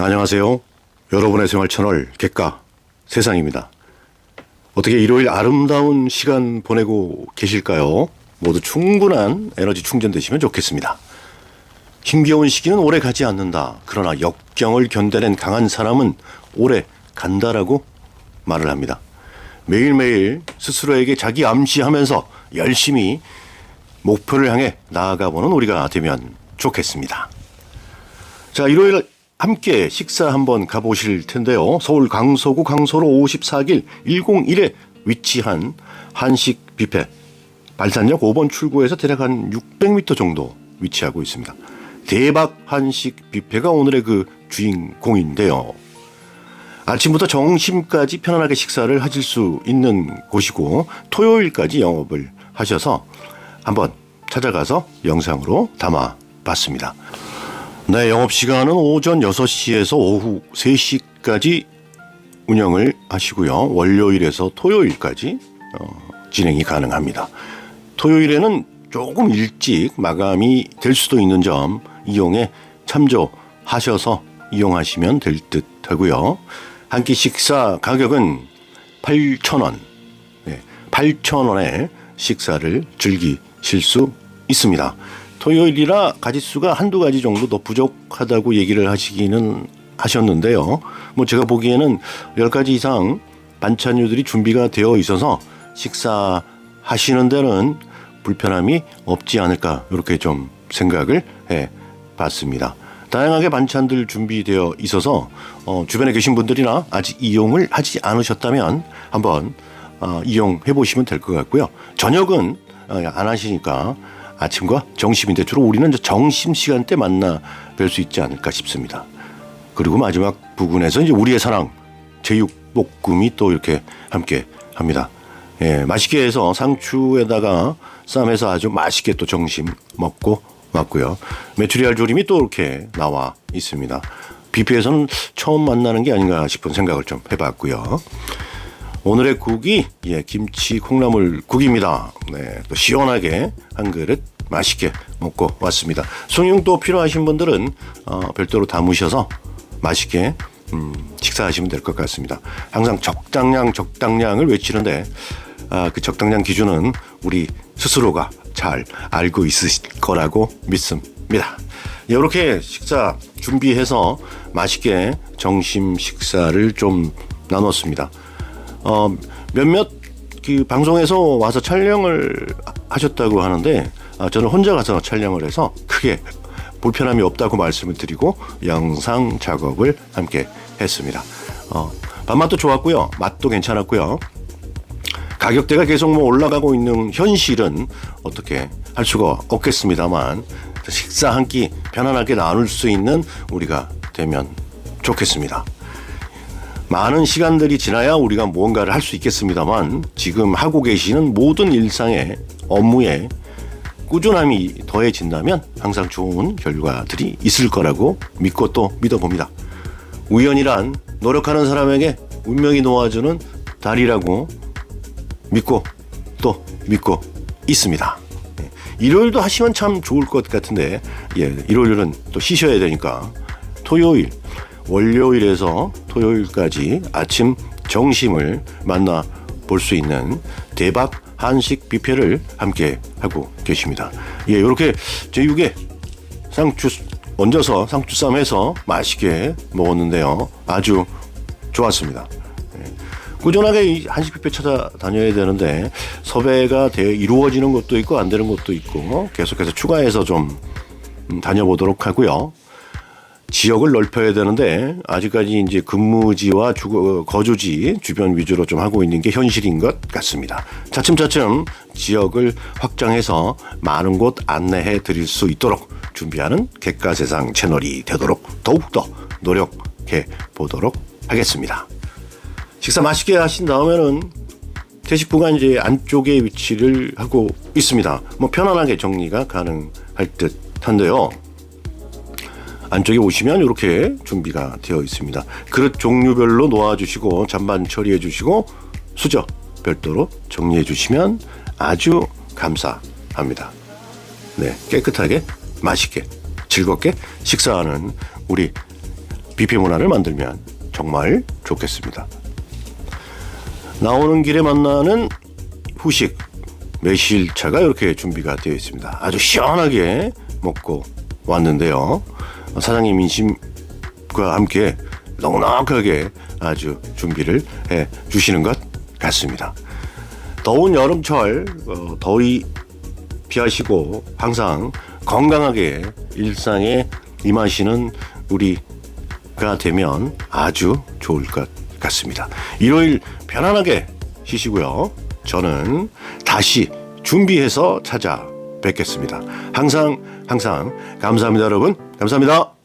안녕하세요. 여러분의 생활 채널 객가 세상입니다. 어떻게 일요일 아름다운 시간 보내고 계실까요? 모두 충분한 에너지 충전되시면 좋겠습니다. 힘겨운 시기는 오래 가지 않는다. 그러나 역경을 견뎌낸 강한 사람은 오래 간다라고 말을 합니다. 매일매일 스스로에게 자기 암시하면서 열심히 목표를 향해 나아가보는 우리가 되면 좋겠습니다. 자, 일요일 함께 식사 한번 가보실 텐데요. 서울 강서구 강서로 54길 101에 위치한 한식 뷔페. 발산역 5번 출구에서 대략 한 600m 정도 위치하고 있습니다. 대박 한식 뷔페가 오늘의 그 주인공인데요. 아침부터 점심까지 편안하게 식사를 하실 수 있는 곳이고 토요일까지 영업을 하셔서 한번 찾아가서 영상으로 담아 봤습니다. 네, 영업 시간은 오전 6시에서 오후 3시까지 운영을 하시고요. 월요일에서 토요일까지 어, 진행이 가능합니다. 토요일에는 조금 일찍 마감이 될 수도 있는 점 이용에 참조하셔서 이용하시면 될 듯 하고요. 한 끼 식사 가격은 8,000원. 네, 8,000원에 식사를 즐기실 수 있습니다. 토요일이라 가짓수가 한두 가지 정도 더 부족하다고 얘기를 하시기는 하셨는데요. 뭐 제가 보기에는 10가지 이상 반찬류들이 준비가 되어 있어서 식사 하시는 데는 불편함이 없지 않을까 이렇게 좀 생각을 해 봤습니다. 다양하게 반찬들 준비되어 있어서 어, 주변에 계신 분들이나 아직 이용을 하지 않으셨다면 한번 어, 이용해 보시면 될 것 같고요. 저녁은 어, 안 하시니까 아침과 점심인데 주로 우리는 점심 시간 때 만나 뵐 수 있지 않을까 싶습니다. 그리고 마지막 부분에서 이제 우리의 사랑 제육볶음이 또 이렇게 함께 합니다. 예, 맛있게 해서 상추에다가 쌈해서 아주 맛있게 또 점심 먹고 왔고요. 메추리알 조림이 또 이렇게 나와 있습니다. 뷔페에서는 처음 만나는 게 아닌가 싶은 생각을 좀 해봤고요. 오늘의 국이 예, 김치 콩나물 국입니다. 네, 또 시원하게 한 그릇 맛있게 먹고 왔습니다. 또 필요하신 분들은 어, 별도로 담으셔서 맛있게 음, 식사하시면 될 것 같습니다. 항상 적당량 적당량을 외치는데 아, 그 적당량 기준은 우리 스스로가 잘 알고 있으실 거라고 믿습니다. 이렇게 식사 준비해서 맛있게 점심 식사를 좀 나눴습니다. 어, 몇몇 그 방송에서 와서 촬영을 하셨다고 하는데 아, 저는 혼자 가서 촬영을 해서 크게 불편함이 없다고 말씀을 드리고 영상 작업을 함께 했습니다. 어, 밥맛도 좋았고요. 맛도 괜찮았고요. 가격대가 계속 뭐 올라가고 있는 현실은 어떻게 할 수가 없겠습니다만 식사 한 끼 편안하게 나눌 수 있는 우리가 되면 좋겠습니다. 많은 시간들이 지나야 우리가 무언가를 할 수 있겠습니다만 지금 하고 계시는 모든 일상의 업무에 꾸준함이 더해진다면 항상 좋은 결과들이 있을 거라고 믿고 또 믿어봅니다. 우연이란 노력하는 사람에게 운명이 놓아주는 달이라고 믿고 또 믿고 있습니다. 예, 일요일도 하시면 참 좋을 것 같은데 예, 일요일은 또 쉬셔야 되니까 토요일, 월요일에서 토요일까지 아침 정심을 만나 볼 수 있는 대박 한식 뷔페를 함께 하고 계십니다. 예, 이렇게 제육에 상추 얹어서 상추쌈 해서 맛있게 먹었는데요. 아주 좋았습니다. 예. 꾸준하게 이 한식 뷔페 찾아다녀야 되는데 섭외가 되 이루어지는 것도 있고 안 되는 것도 있고 계속해서 추가해서 좀 음, 다녀보도록 하고요. 지역을 넓혀야 되는데 아직까지 이제 근무지와 주거, 거주지 주변 위주로 좀 하고 있는 게 현실인 것 같습니다. 차츰차츰 지역을 확장해서 많은 곳 안내해 드릴 수 있도록 준비하는 객가세상 채널이 되도록 더욱더 노력해 보도록 하겠습니다. 식사 맛있게 하신 다음에는 퇴식부가 이제 안쪽에 위치를 하고 있습니다. 뭐 편안하게 정리가 가능할 듯 한데요. 안쪽에 오시면 이렇게 준비가 되어 있습니다. 그릇 종류별로 놓아주시고 잔반 처리해 주시고 수저 별도로 정리해 주시면 아주 감사합니다. 네, 깨끗하게 맛있게 즐겁게 식사하는 우리 뷔페 문화를 만들면 정말 좋겠습니다. 나오는 길에 만나는 후식 매실차가 이렇게 준비가 되어 있습니다. 아주 시원하게 먹고 왔는데요. 사장님 인심과 함께 넉넉하게 아주 준비를 해 주시는 것 같습니다. 더운 여름철 어, 더위 피하시고 항상 건강하게 일상에 임하시는 우리가 되면 아주 좋을 것 같습니다. 일요일 편안하게 쉬시고요. 저는 다시 준비해서 찾아 뵙겠습니다. 항상 항상 감사합니다, 여러분. 감사합니다.